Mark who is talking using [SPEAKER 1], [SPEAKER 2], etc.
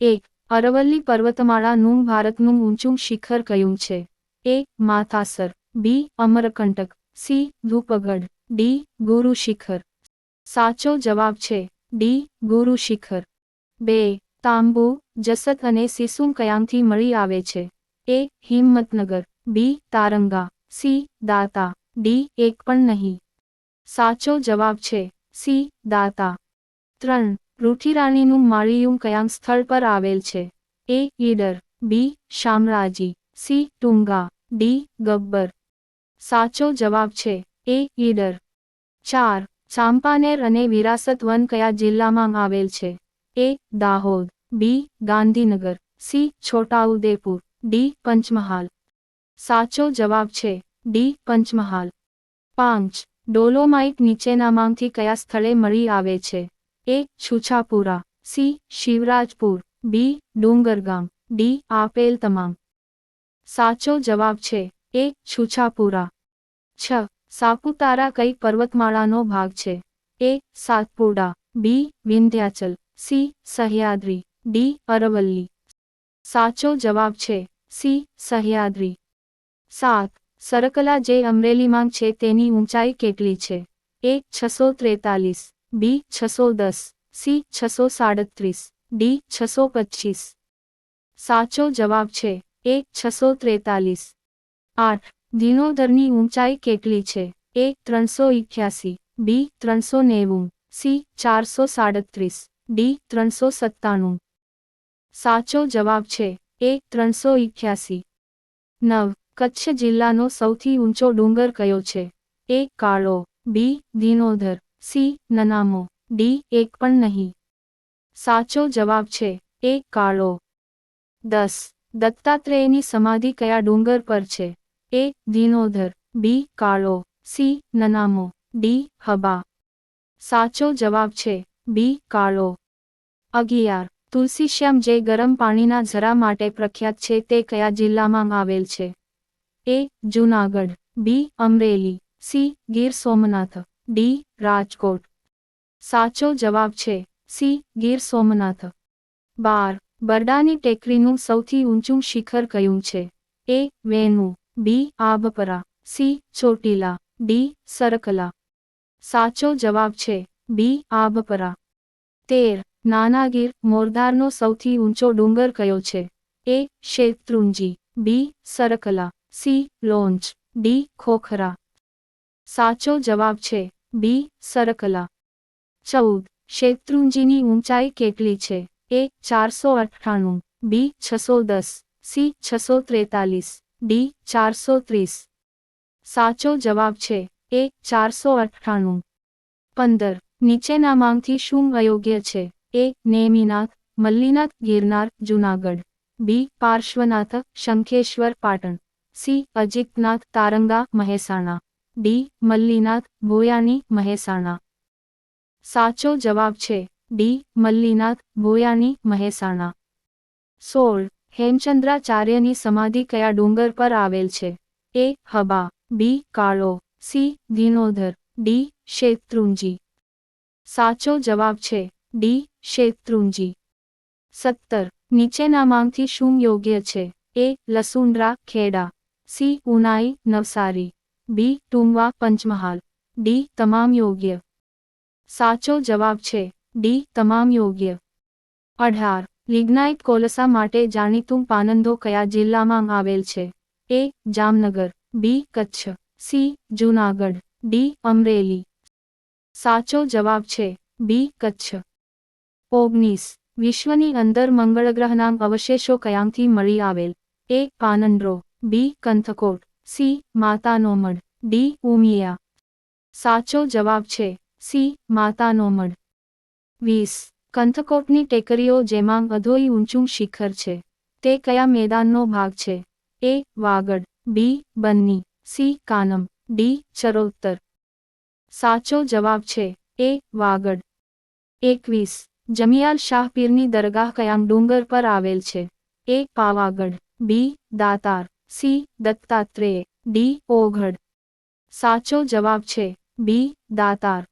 [SPEAKER 1] એક, અરવલ્લી પર્વતમાળાનું ભારતનું ઊંચું શિખર કયું છે? A, Mathasar. B, Amarkantak. C, Dhupgarh. D Guru Shikhar સાચો જવાબ છે, ડી ગુરુ શિખર બે, તાંબુ, જસત અને સિસુમ કયામથી મળી આવે છે? A, Himmatnagar. B, Taranga. C, Data. D, એક પણ નહીં. સાચો જવાબ છે, સી, દાતા. ત્રણ રૂઠીરાણીનું માળિયું કયા સ્થળ પર આવેલ છે. A Idar, B, Shamraji, C, Tunga, D, Gabbar. સાચો જવાબ છે, એ ઈડર. ચાર, ચાંપાનેર અને વિરાસત વન કયા જિલ્લામાં આવેલ છે? A, Dahod. B, Gandhinagar. C, Chhotaudepur. D, Panchmahal. સાચો જવાબ છે, ડી, પંચમહાલ. પાંચ, ડોલોમાઇટ નીચેનામાંથી કયા સ્થળે મળી આવે છે? A Chhuchhapura. C. Shivrajpur. B. Dungargam. D. આપેલ તમામ. સાચો જવાબ છે એ છુછાપુરા. છ. સાપુતારા કઈ પર્વતમાળાનો ભાગ છે? A Satpura. B. Vindhyachal. C. Sahyadri. D. Aravalli. સાચો જવાબ છે સી. સહ્યાદ્રી. સાત. સરકલા જે અમરેલીમાં છે તેની ઊંચાઈ કેટલી છે? એ છસો ત્રેતાલીસ. બી છસો દસ, સી છસો સાડત્રીસ, ડી છસો પચીસ. સાચો જવાબ છે એ છસો ત્રેતાલીસ. આઠ, દિનોદરની ઊંચાઈ કેટલી છે? એ ત્રણસો ઇઠ્યાસી બી ત્રણસો નેવું, સી ચારસો સાડત્રીસ, ડી ત્રણસો સત્તાણું. સાચો જવાબ છે એ ત્રણસો ઇઠ્યાસી નવ, કચ્છ જિલ્લાનો સૌથી ઊંચો ડુંગર કયો છે? એ કાળો, બી દિનોધર. સી, નનામો. ડી, એક પણ નહીં. સાચો જવાબ છે, એ કાળો. દસ. દત્તાત્રેયની સમાધિ કયા ડુંગર પર છે? A, Dinodhar. B, Kalo. C, Nanamo. D, Haba. સાચો જવાબ છે, બી, કાળો. અગિયાર. તુલસીશ્યામ જે ગરમ પાણીના ઝરા માટે પ્રખ્યાત છે તે કયા જિલ્લામાં આવેલ છે? A, Junagadh. B, Amreli. C, Gir Somnath. D, Rajkot. સાચો જવાબ છે સી, ગીર સોમનાથ. બાર, બરડાની ટેકરીનું સૌથી ઊંચું શિખર કયું છે? A Venu B, Abhpara. C, Chotila. D, Sarkala. સાચો જવાબ છે બી, આબપરા. તેર, નાનાગીર મોરધારનો સૌથી ઊંચો ડુંગર કયો છે? A, Shetrunji. B, Sarkala. C, Lonch. D, Khokhra. સાચો જવાબ છે બી, સરકલા. ચૌદ, શેત્રુંજીની ઊંચાઈ કેટલી છે? એ, ચારસો અઠ્ઠાણું. બી, છસો દસ. સી, છસો ત્રેતાલીસ. ડી, ચારસો ત્રીસ. સાચો જવાબ છે, એ, ચારસો અઠ્ઠાણું. પંદર નીચેનામાંથી શું અયોગ્ય છે? A, Neminath, Mallinath, Girnar, Junagadh. B, Parshvanath, Shankheshwar, Patan. C, Ajitnath, Taranga, Mehsana. D, Mallinath, Bhoyani, Mehsana. સાચો જવાબ છે, ડી, મલ્લીનાથ, ભોયાની, મહેસાણા. સોળ, હેમચંદ્રાચાર્યની સમાધિ કયા ડુંગર પર આવેલ છે? A, Haba. B, Kalo. C Dhinodhar D, Shetrunji. સાચો જવાબ છે, ડી, શેત્રુંજી. સત્તર નીચેનામાંથી શું યોગ્ય છે? A, Lasundra, Kheda. C, Unai, Navsari. B Tungva Panchmahal. D, તમામ યોગ્ય. સાચો જવાબ છે. ડી, તમામ યોગ્ય. અઢાર. લિગ્નાઇટ કોલસા માટે જાણીતું પાનંદો કયા જિલ્લામાં આવેલ છે? A, Jamnagar. B, Kutch. C, Junagadh. D, Amreli. સાચો જવાબ છે. બી, કચ્છ. ઓગણીસ. વિશ્વની અંદર મંગળ ગ્રહના અવશેષો કયાંથી મળી આવેલ? એ, પાનંદ્રો. બી, કંથકોટ. સી, માતાનો મઢ. ડી, ઉમિયા. સાચો જવાબ છે સી, માતાનો મઢ. વીસ. કંથકોટની ટેકરીઓ જેમાં અધોઈ ઊંચું શિખર છે. તે કયા મેદાનનો ભાગ છે? A, Vagad. B, Banni. C, Kanam. D, Charotar. સાચો જવાબ છે એ, વાગડ. એકવીસ. જમિયાલ શાહ પીરની દરગાહ કયામ ડુંગર પર આવેલ છે? A, Pavagadh. B, Datar. C. Dattatreya. D. Oghad. સાચો જવાબ છે બી. દાતાર.